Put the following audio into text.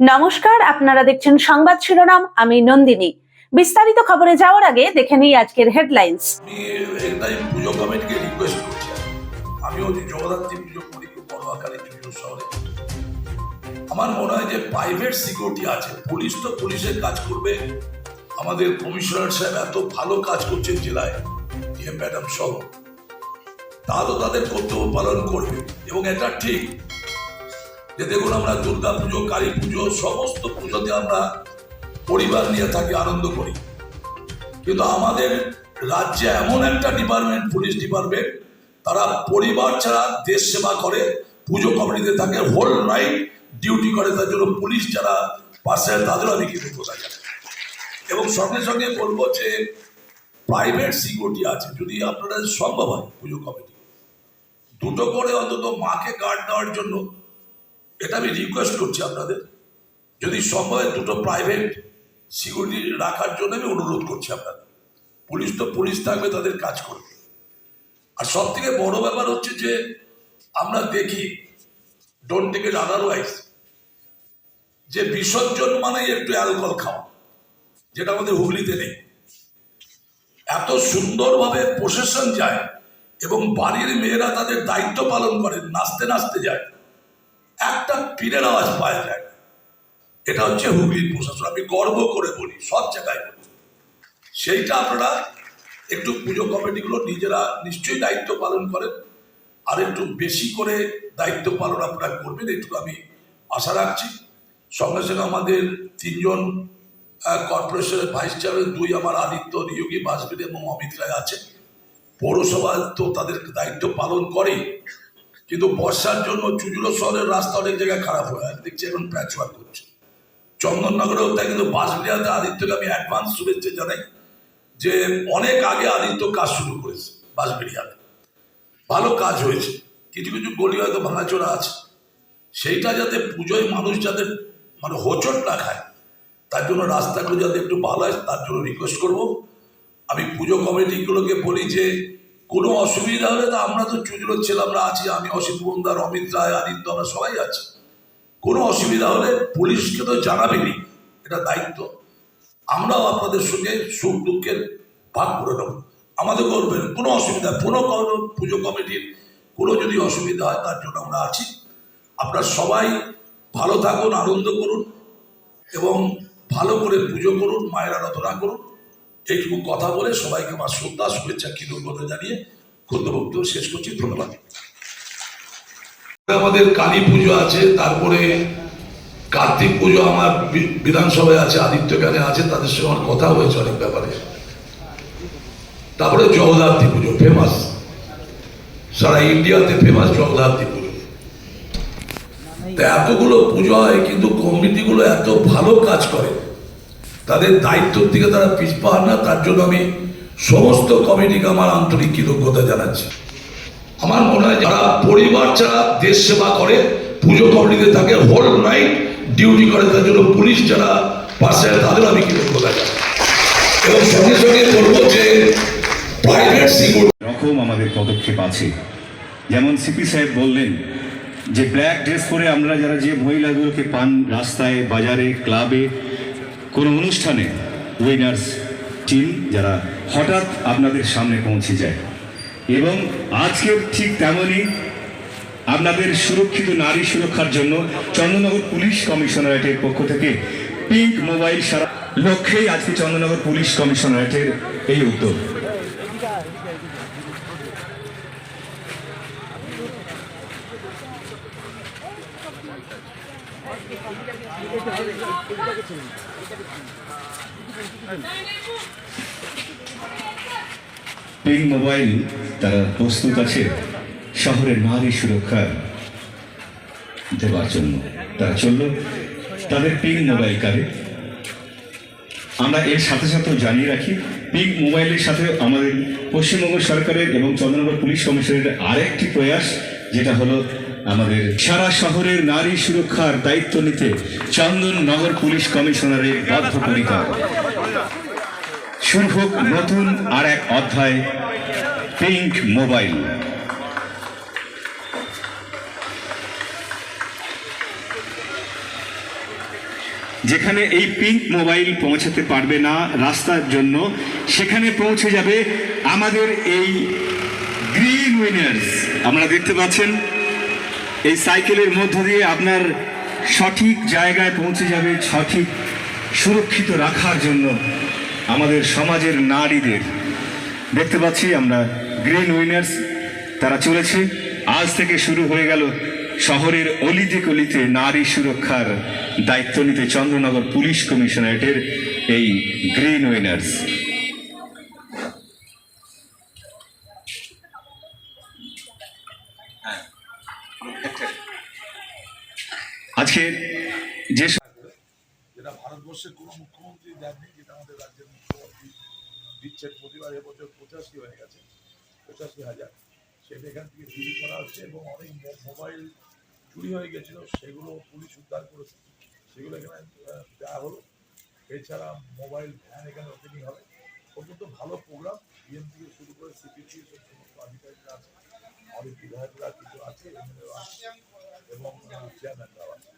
নমস্কার, আপনারা দেখছেন সংবাদ শিরোনাম, আমি নন্দিনী। বিস্তারিত খবরে যাওয়ার আগে দেখে নিই আজকের হেডলাইন্স আমার মনে হয় যে প্রাইভেট সিকিউরিটি আছে। পুলিশ তো পুলিশের কাজ করবে। আমাদের কমিশনার সাহেব এত ভালো কাজ করছেন জেলায়। ম্যাডাম সহ। তাহলে তাদের কর্তব্য পালন করবে। এবং এটা ঠিক যে দেখুন আমরা দুর্গা পুজো, কালী পুজো, সমস্ত পুজোতে আমরা পরিবার নিয়ে থাকি, আনন্দ করি। কিন্তু আমাদের রাজ্যে এমন একটা ডিপার্টমেন্ট পুলিশ ডিপার্টমেন্ট তারা পরিবার ছাড়া দেশ সেবা করে, পুজো কমিটিতে থাকে হোল নাইট ডিউটি করে, তার জন্য পুলিশ যারা পাশে তাদেরও আমি কিন্তু বোঝা যায় এবং সঙ্গে সঙ্গে বলব যে প্রাইভেট সিকিউরিটি আছে, যদি আপনারা সম্ভব হয় পুজো কমিটি। দুটো করে অন্তত মাকে গার্ড দেওয়ার জন্য এটা আমি রিকোয়েস্ট করছি আপনাদের। যদি সময়, দুটো প্রাইভেট সিকিউরিটি রাখার জন্য আমি অনুরোধ করছি আপনাদের। পুলিশ তো পুলিশ থাকবে, তাদের কাজ করবে। আর সব থেকে বড় ব্যাপার হচ্ছে যে, আমরা দেখি ডোন্ট টেক ইট আদারওয়াইজ যে বিসর্জন মানে একটু অ্যালকোহল খাওয়া, যেটা আমাদের হুগলিতে নেই। এত সুন্দরভাবে প্রসেশন যায় এবং বাড়ির মেয়েরা তাদের দায়িত্ব পালন করে, নাচতে নাচতে যায়। একটা পীরের আওয়াজ পাওয়া যায়। এটা হচ্ছে হুগলির প্রশাসন। আমি গর্ব করে বলি, সব জায়গায় বলি। সেইটা আপনারা একটু পুজো কমিটিগুলো নিজেরা নিশ্চয়ই দায়িত্ব পালন করেন। আর একটু বেশি করে দায়িত্ব পালন আপনারা করবেন একটু আমি আশা রাখছি। সঙ্গে সঙ্গে আমাদের তিনজন কর্পোরেশনের ভাইস চেয়ারম্যান, দুই আমার আদিত্য নিয়োগী বাসবির এবং অমিত রায় আছে পৌরসভা তো তাদের দায়িত্ব পালন করে কিন্তু বর্ষার জন্য চুজুলো শহরের রাস্তা অনেক জায়গায় খারাপ হয়ে আছে দেখছি এখন প্যাচ ওয়ার্ক করছে। চন্দননগরেও তাই কিন্তু বাসবিরিয়াতে আদিত্যকে আমি অ্যাডভান্স শুভেচ্ছা জানাই যে অনেক আগে আদিত্য কাজ শুরু করেছে বাসবিরিয়াতে ভালো কাজ হয়েছে। কিছু কিছু গলি হয়তো ভাঙাচোরা আছে। সেইটা যাতে পুজোয় মানুষ যাতে মানে হোচট না খায়, তার জন্য রাস্তাগুলো যাতে একটু ভালো হয়, তার জন্য রিকোয়েস্ট করব। আমি পুজো কমিটিগুলোকে বলি যে কোনো অসুবিধা হলে তো আমরা তো চুজুলো ছেলেরা আছি। আমি অসিত বন্দার অমিত রায়, আদিত্য, আমরা সবাই আছি। কোনো অসুবিধা হলে পুলিশকে তো জানাবেনি এটা দায়িত্ব। আমরাও আপনাদের সঙ্গে সুখ দুঃখের ভাগ করে নেব। আমাদের করবেন কোনো অসুবিধা কোনো কোনো পুজো কমিটির কোনো যদি অসুবিধা হয়, তার জন্য আমরা আছি। আপনারা সবাই ভালো থাকুন, আনন্দ করুন এবং ভালো করে পুজো করুন, মায়েরা রচনা করুন। এইটুকু কথা বলে সবাইকে আমার শ্রদ্ধা, শুভেচ্ছা কৃতজ্ঞতা জানিয়ে ক্ষুদ্র বক্তব্য শেষ করছি। ধন্যবাদ। আমাদের কালী পুজো আছে, তারপরে কার্তিক পুজো আমার বিধানসভায় আছে আদিত্য জ্ঞানে আছে, তাদের সঙ্গে আমার কথা হয়েছে অনেক ব্যাপারে। তারপরে জগদ্ধাত্রী পুজো ফেমাস সারা ইন্ডিয়াতে ফেমাস জগদ্ধাত্রী পুজো। তা এতগুলো পুজো হয়, কিন্তু কমিটিগুলো এত ভালো কাজ করে। তাদের দায়িত্বর দিকে তারা পিছপা না, তার জন্য আমি সমস্ত কমিটিকে আমার আন্তরিক কৃতজ্ঞতা জানাচ্ছি। আমার মনে হয় যারা পরিবার ছাড়া দেশ সেবা করে, পুজো কমিটিতে থাকে হোল নাইট ডিউটি করে, তার জন্য পুলিশ যারা পাশে তাদের আমি কৃতজ্ঞতা এবং সঙ্গে সঙ্গে বলব যে প্রাইভেট সিকিউরিটি আমাদের পদক্ষেপ আছে। যেমন সিপি সাহেব বললেন যে ব্ল্যাক ড্রেস পরে আমরা যারা যে মহিলাগুলোকে পান রাস্তায়, বাজারে ক্লাবে কোনো অনুষ্ঠানে উইনার্স টিম যারা হঠাৎ আপনাদের সামনে পৌঁছে যায়। এবং আজকের ঠিক তেমনই আপনাদের সুরক্ষিত নারী সুরক্ষার জন্য চন্দ্রনগর পুলিশ কমিশনারেটের পক্ষ থেকে পিঙ্ক মোবাইল সারা লক্ষ্যেই আজকে চন্দ্রনগর পুলিশ কমিশনারেটের এই উদ্যোগ। পিং মোবাইল তারা প্রস্তুত আছে শহরের নারী সুরক্ষা দেওয়ার জন্য। তারা চলল তাদের পিং মোবাইল কারে আমরা এর সাথে সাথেও জানিয়ে রাখি, পিং মোবাইলের সাথে আমাদের পশ্চিমবঙ্গ সরকারের এবং চন্দ্রনগর পুলিশ কমিশনের আরেকটি প্রয়াস, যেটা হলো আমাদের সারা শহরের নারী সুরক্ষার দায়িত্ব নিতে চন্দননগর পুলিশ কমিশনারের বদ্ধপরিকর শুরু হোক নতুন আর এক অধ্যায় পিঙ্ক মোবাইল যেখানে এই পিঙ্ক মোবাইল পৌঁছাতে পারবে না রাস্তার জন্য, সেখানে পৌঁছে যাবে আমাদের এই গ্রিন উইনার্স আমরা দেখতে পাচ্ছেন, এই সাইকেলের মধ্য দিয়ে আপনার সঠিক জায়গায় পৌঁছে যাবে, সঠিক সুরক্ষিত রাখার জন্য। আমাদের সমাজের নারীদের। দেখতে পাচ্ছি আমরা গ্রিন উইনার্স, তারা চলেছে। আজ থেকে শুরু হয়ে গেল শহরের অলিতে গলিতে নারী সুরক্ষার দায়িত্ব নিতে চন্দ্রনগর পুলিশ কমিশনারেটের এই গ্রিন উইনার্স। আজকে যেটা কোনো মুখ্যমন্ত্রী দেননি, যেটা আমাদের রাজ্যের মুখ্যমন্ত্রী দিচ্ছেন প্রতিবার এবছর পঁচাশি হয়ে গেছে, পঁচাশি হাজার। সেটা এখান থেকে চুরি করা হচ্ছে এবং অনেক মোবাইল চুরি হয়ে গেছিল, সেগুলো পুলিশ উদ্ধার করেছে। সেগুলো এখানে দেওয়া হলো। এছাড়া মোবাইল ভ্যান এখানে ওপেনিং হবে। অত্যন্ত ভালো প্রোগ্রাম বিএম থেকে শুরু করে সিপিসি সমস্ত আধিকারিকরা আছে আমাদের বিধায়করা কিছু আছে এবং চেয়ারম্যানরাও আছে।